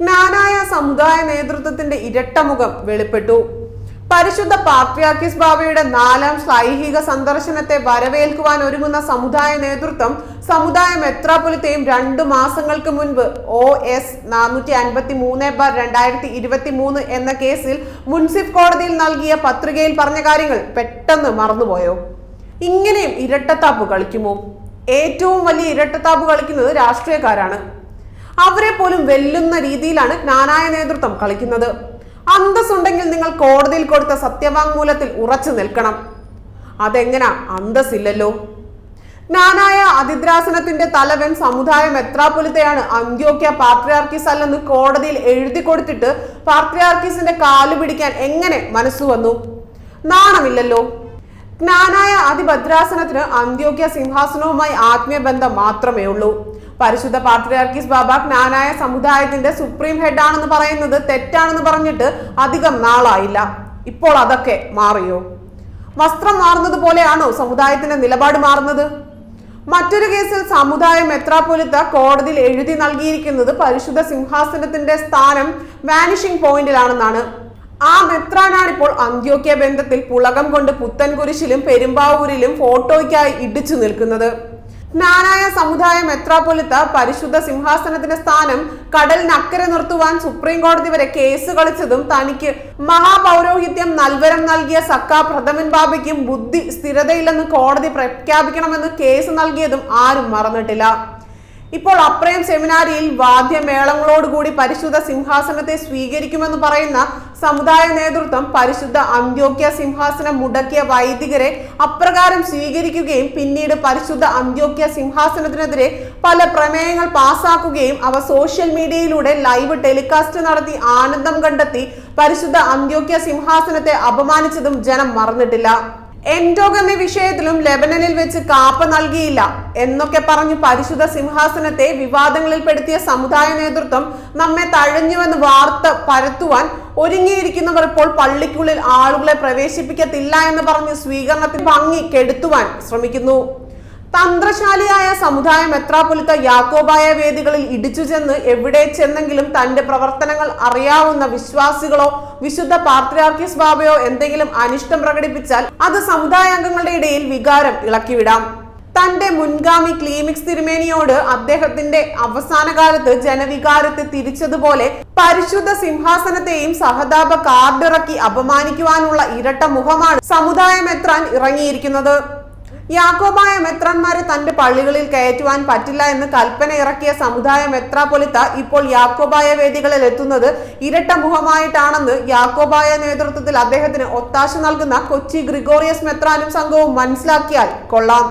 ജ്ഞാനായ സമുദായ നേതൃത്വത്തിന്റെ ഇരട്ടമുഖം വെളിപ്പെട്ടു. പരിശുദ്ധ പാട്രിയാക്കിസ് ബാബയുടെ നാലാം സ്ലൈഹിക സന്ദർശനത്തെ വരവേൽക്കുവാൻ ഒരുങ്ങുന്ന സമുദായ നേതൃത്വം സമുദായ മെത്രാപൊലിത്തെയും രണ്ടു മാസങ്ങൾക്ക് മുൻപ് ഒ എസ് നാനൂറ്റി അൻപത്തി മൂന്ന് ബാർ രണ്ടായിരത്തി ഇരുപത്തി മൂന്ന് എന്ന കേസിൽ മുൻസിഫ് കോടതിയിൽ നൽകിയ പത്രികയിൽ പറഞ്ഞ കാര്യങ്ങൾ പെട്ടെന്ന് മറന്നുപോയോ? ഇങ്ങനെയും ഇരട്ടത്താപ്പ് കളിക്കുമോ? ഏറ്റവും വലിയ ഇരട്ടത്താപ്പ് കളിക്കുന്നത് രാഷ്ട്രീയക്കാരാണ്. അവരെ പോലും വെല്ലുന്ന രീതിയിലാണ് ജ്ഞാനായ നേതൃത്വം കളിക്കുന്നത്. അന്തസ്സുണ്ടെങ്കിൽ നിങ്ങൾ കോടതിയിൽ കൊടുത്ത സത്യവാങ്മൂലത്തിൽ ഉറച്ചു നിൽക്കണം. അതെങ്ങനാ? അന്തസ്സില്ലല്ലോ. ജ്ഞാനായ അതിദ്രാസനത്തിന്റെ തലവൻ സമുദായ മെത്രാപൊലിത്തയാണ് അന്ത്യോക്യ പാത്രിയാർക്കീസ് അല്ലെന്ന് കോടതിയിൽ എഴുതി കൊടുത്തിട്ട് പാത്രിയാർക്കീസിന്റെ കാലു പിടിക്കാൻ എങ്ങനെ മനസ്സു വന്നു? നാണമില്ലല്ലോ. ജ്ഞാനായ അതിഭദ്രാസനത്തിന് അന്ത്യോക്യ സിംഹാസനവുമായി ആത്മീയബന്ധം മാത്രമേ ഉള്ളൂ പരിശുദ്ധ പാത്രിയാർക്കീസ് ബാബ ജ്ഞാനായ സമുദായത്തിന്റെ സുപ്രീം ഹെഡ് ആണെന്ന് പറയുന്നത് തെറ്റാണെന്ന് പറഞ്ഞിട്ട് അധികം നാളായില്ല. ഇപ്പോൾ അതൊക്കെ മാറിയോ? വസ്ത്രം മാറുന്നത് പോലെയാണോ സമുദായത്തിന്റെ നിലപാട് മാറുന്നത്? മറ്റൊരു കേസിൽ സമുദായം മെത്രാപൊലിത്ത കോടതിയിൽ എഴുതി നൽകിയിരിക്കുന്നത് പരിശുദ്ധ സിംഹാസനത്തിന്റെ സ്ഥാനം വാനിഷിംഗ് പോയിന്റിലാണെന്നാണ് ആ മെത്രാനാണ് ഇപ്പോൾ അന്ത്യോക്യ ബന്ധത്തിൽ പുളകം കൊണ്ട് പുത്തൻകുരിശിലും പെരുമ്പാവൂരിലും ഫോട്ടോയ്ക്കായി ഇടിച്ചു നിൽക്കുന്നത്. ജ്ഞാനായ സമുദായ മെത്രാപൊലിത്ത പരിശുദ്ധ സിംഹാസനത്തിന്റെ സ്ഥാനം കടലിനക്കരെ നിർത്തുവാൻ സുപ്രീം കോടതി വരെ കേസ് കളിച്ചതും തനിക്ക് മഹാപൗരോഹിത്യം നൽവരം നൽകിയ സക്ക പ്രഥമൻ ബാബയ്ക്കും ബുദ്ധി സ്ഥിരതയില്ലെന്ന് കോടതി പ്രഖ്യാപിക്കണമെന്ന് കേസ് നൽകിയതും ആരും മറന്നിട്ടില്ല. ഇപ്പോൾ അപ്രയം സെമിനാരിയിൽ വാദ്യമേളങ്ങളോടുകൂടി പരിശുദ്ധ സിംഹാസനത്തെ സ്വീകരിക്കുമെന്ന് പറയുന്ന സമുദായ നേതൃത്വം പരിശുദ്ധ അന്ത്യോക്യ സിംഹാസനം മുടക്കിയ വൈദികരെ അപ്രകാരം സ്വീകരിക്കുകയും പിന്നീട് പരിശുദ്ധ അന്ത്യോക്യ സിംഹാസനത്തിനെതിരെ പല പ്രമേയങ്ങൾ പാസാക്കുകയും അവ സോഷ്യൽ മീഡിയയിലൂടെ ലൈവ് ടെലികാസ്റ്റ് നടത്തി ആനന്ദം കണ്ടെത്തി പരിശുദ്ധ അന്ത്യോക്യ സിംഹാസനത്തെ അപമാനിച്ചതും ജനം മറന്നിട്ടില്ല. എൻഡോഗമി വിഷയത്തിലും ലെബനനിൽ വെച്ച് കാപ്പ നൽകിയില്ല എന്നൊക്കെ പറഞ്ഞു പരിശുദ്ധ സിംഹാസനത്തെ വിവാദങ്ങളിൽപ്പെടുത്തിയ സമുദായ നേതൃത്വം നമ്മെ തഴഞ്ഞുവെന്ന് വാർത്ത പരത്തുവാൻ ഒരുങ്ങിയിരിക്കുന്നവർ ഇപ്പോൾ പള്ളിക്കുള്ളിൽ ആളുകളെ പ്രവേശിപ്പിക്കത്തില്ല എന്ന് പറഞ്ഞ് സ്വീകരണത്തിൽ ഭംഗി കെടുത്തുവാൻ ശ്രമിക്കുന്നു. തന്ത്രശാലിയായ സമുദായ മെത്രാപൊലിത്ത യാക്കോബായ വേദികളിൽ ഇടിച്ചു ചെന്ന് എവിടെ ചെന്നെങ്കിലും തന്റെ പ്രവർത്തനങ്ങൾ അറിയാവുന്ന വിശ്വാസികളോ വിശുദ്ധ പാത്രിയാർക്കീസ് ബാബയോ എന്തെങ്കിലും അനിഷ്ടം പ്രകടിപ്പിച്ചാൽ അത് സമുദായാംഗങ്ങളുടെ ഇടയിൽ വികാരം ഇളക്കിവിടാം. തന്റെ മുൻഗാമി ക്ലീമിക്സ് തിരുമേനിയോട് അദ്ദേഹത്തിന്റെ അവസാന കാലത്ത് ജനവികാരത്തെ തിരിച്ചതുപോലെ പരിശുദ്ധ സിംഹാസനത്തെയും സഹതാപ കാർഡിറക്കി അപമാനിക്കുവാനുള്ള ഇരട്ട മുഖമാണ് സമുദായം എത്രാൻ ഇറങ്ങിയിരിക്കുന്നത്. യാക്കോബായ മെത്രാന്മാരെ തന്റെ പള്ളികളിൽ കയറ്റുവാൻ പറ്റില്ല എന്ന് കൽപ്പന ഇറക്കിയ സമുദായ മെത്രാപൊലിത്ത ഇപ്പോൾ യാക്കോബായ വേദികളിൽ എത്തുന്നത് ഇരട്ട മുഖമായിട്ടാണെന്ന് യാക്കോബായ നേതൃത്വത്തിൽ അദ്ദേഹത്തിന് ഒത്താശ നൽകുന്ന കൊച്ചി ഗ്രിഗോറിയസ് മെത്രാനും സംഘവും മനസ്സിലാക്കിയാൽ കൊള്ളാം.